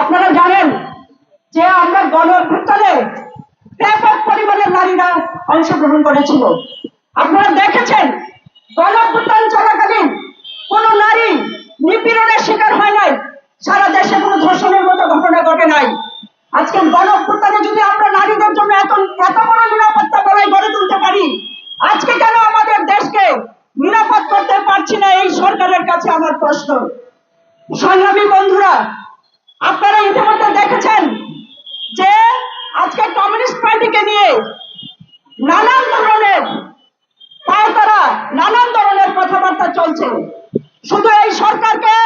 আপনারা জানেন যে আমরা গণ ব্যাপক পরিমাণের নারীরা অংশগ্রহণ করেছিল। আপনারা দেখেছেন গণ চলাকালীন কোন নারী নিপীড়নের শিকার হয় নাই। সারা দেশে কোনো ধর্ষণের মতো ঘটনা ঘটে নাই। আজকে গণ যদি আমরা নারীদের জন্য এত এত বড় নিরাপত্তা বলয় গড়ে তুলতে পারি, আজকে কেন আমাদের দেশকে নিরাপদ করতে পারছি না এই সরকারের কাছে আমার প্রশ্ন। সংগ্রামী বন্ধুরা আপনারা ইতিমধ্যে দেখেছেন যে আজকে কমিউনিস্ট পার্টিকে নিয়ে নানান ধরনের তারা নানান ধরনের কথাবার্তা চলছে শুধু এই সরকারকে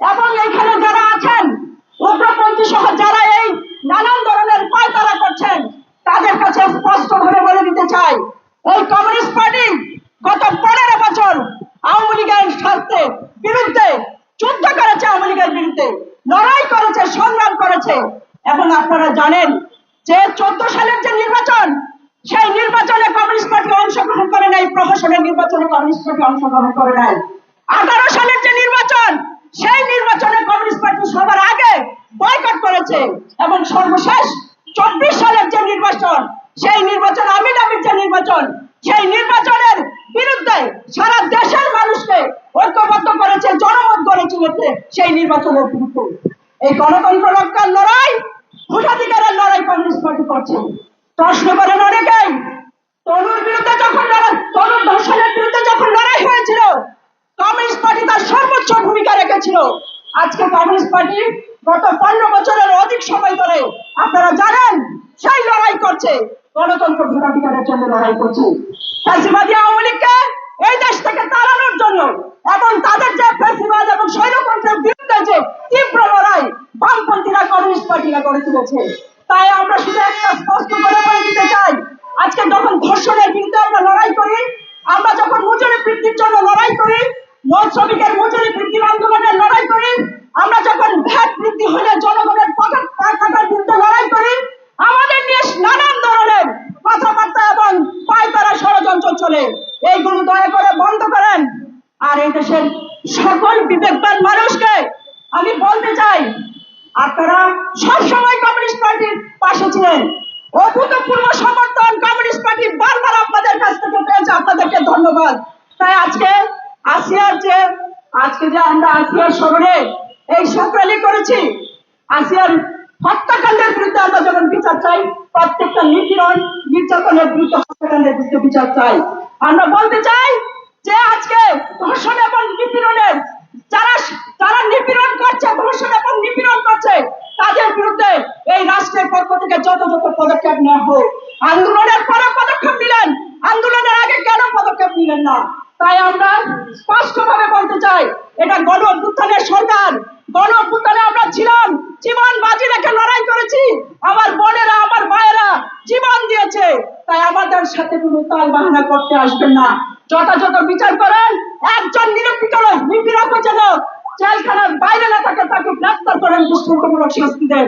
এবং এইখানে যারা আছেন উগ্রপন্থী সহ যারা এই নানান ধরনের পায়তারা করছেন তাদের কাছে স্পষ্টভাবে বলে দিতে চাই এই কমিউনিস্ট পার্টি গত পনেরো বছর আওয়ামী লীগের স্বার্থে বিরুদ্ধে যুদ্ধ করেছে আওয়ামী লীগের বিরুদ্ধে লড়াই করেছে, সংগ্রাম করেছে। এবং আপনারা জানেন যে চোদ্দ সালের যে নির্বাচন, সেই নির্বাচনে কমিউনিস্ট পার্টি অংশগ্রহণ করে নাই, প্রহসনের নির্বাচনে কমিউনিস্ট পার্টি অংশগ্রহণ করে নাই। আঠারো সালের যে নির্বাচন, সেই নির্বাচনে কমিউনিস্ট পার্টি সবার আগে বয়কট করেছে এবং সর্বশেষ চব্বিশ সালের যে নির্বাচন, সেই নির্বাচন, আমির আমির যে নির্বাচন, সেই নির্বাচনের বিরুদ্ধে সারা দেশের মানুষকে ঐক্যবদ্ধ করেছে, জনমত গড়ে তুলেছে সেই নির্বাচনের বিরুদ্ধে। এই গণতন্ত্র রক্ষার লড়াই, ভোটাধিকারের লড়াই কমিউনিস্ট পার্টি করছে। প্রশ্ন করেন অনেকেই, তরুণ বিরুদ্ধে যখন লড়াই, তরুণ ধর্ষণের বিরুদ্ধে যখন লড়াই হয়েছিল, কমিউনিস্ট পার্টি তার সর্বোচ্চ ভূমিকা রেখেছিল। আজকে কমিউনিস্ট পার্টি গত পনেরো বছরের অধিক সময় ধরে, আপনারা জানেন, সেই লড়াই করছে। গণতন্ত্র ভোটাধিকারের জন্য লড়াই করছে ফ্যাসিবাদী আওয়ামী লীগকে এই দেশ থেকে তাড়ানোর জন্য এবং তাদের যে ফ্যাসিবাদ এবং স্বৈরতন্ত্রের বিরুদ্ধে যে তীব্র লড়াই বামপন্থীরা কমিউনিস্ট পার্টিরা গড়ে তুলেছে তাই আমরা শুধু একটা স্পষ্ট করে বলে দিতে চাই, আজকে যখন ধর্ষণের বিরুদ্ধে আমরা লড়াই করি, আমরা যখন মজুরি বৃদ্ধির জন্য লড়াই করি শ্রমিকের মজুরি বৃদ্ধির আন্দোলনের লড়াই করি, আমরা যখন ভ্যাট বৃদ্ধি হলে জনগণের পকেট বিরুদ্ধে লড়াই করি, আমাদের নিয়ে নানান ধরনের কথাবার্তা এবং পায়তারা ষড়যন্ত্র চলে। এইগুলো দয়া করে বন্ধ করেন। আর এই দেশের সকল বিবেকবান মানুষকে আমি বলতে চাই আপনারা সবসময় কমিউনিস্ট পার্টির পাশে ছিলেন। অভূতপূর্ব সমর্থন কমিউনিস্ট পার্টি বারবার আপনাদের কাছ থেকে পেয়েছে। আপনাদেরকে ধন্যবাদ। তাই আজকে আসিয়ার যে, আজকে যে আমরা আসিয়ার স্মরণে এই সক্রালি করেছি, আসিয়ার হত্যাকাণ্ডের বিরুদ্ধে আমরা যখন বিচার চাই, প্রত্যেকটা নিপীড়ন, নির্যাতনের বিরুদ্ধে হত্যাকাণ্ডের বিরুদ্ধে বিচার চাই। আমরা বলতে চাই যে আজকে ধর্ষণ এবং নিপীড়নের যারা যারা নিপীড়ন করছে ধর্ষণ এবং নিপীড়ন করছে তাদের বিরুদ্ধে এই যত যত পদক্ষেপ নেওয়া হোক, আন্দোলনের পরে পদক্ষেপ নিলেন। আন্দোলনের আগে কেন পদক্ষেপ নিলেন না? তাই আমরা স্পষ্টভাবে বলতে চাই, এটা গণ অভ্যুত্থানের সরকার গণ অভ্যুত্থানে আমরা ছিলাম, জীবন বাজি রেখে লড়াই করেছি। আমার বোনেরা, আমার মায়েরা জীবন দিয়েছে। তাই আমাদের সাথে কোনো তাল বাহানা করতে আসবেন না। যথাযথ বিচার করেন, একজন নিরপেক্ষ নিপীড়ক জেলখানার বাইরে না থাকে, তাকে গ্রেফতার করেন, দুষ্কৃতমূলক শাস্তি দেন।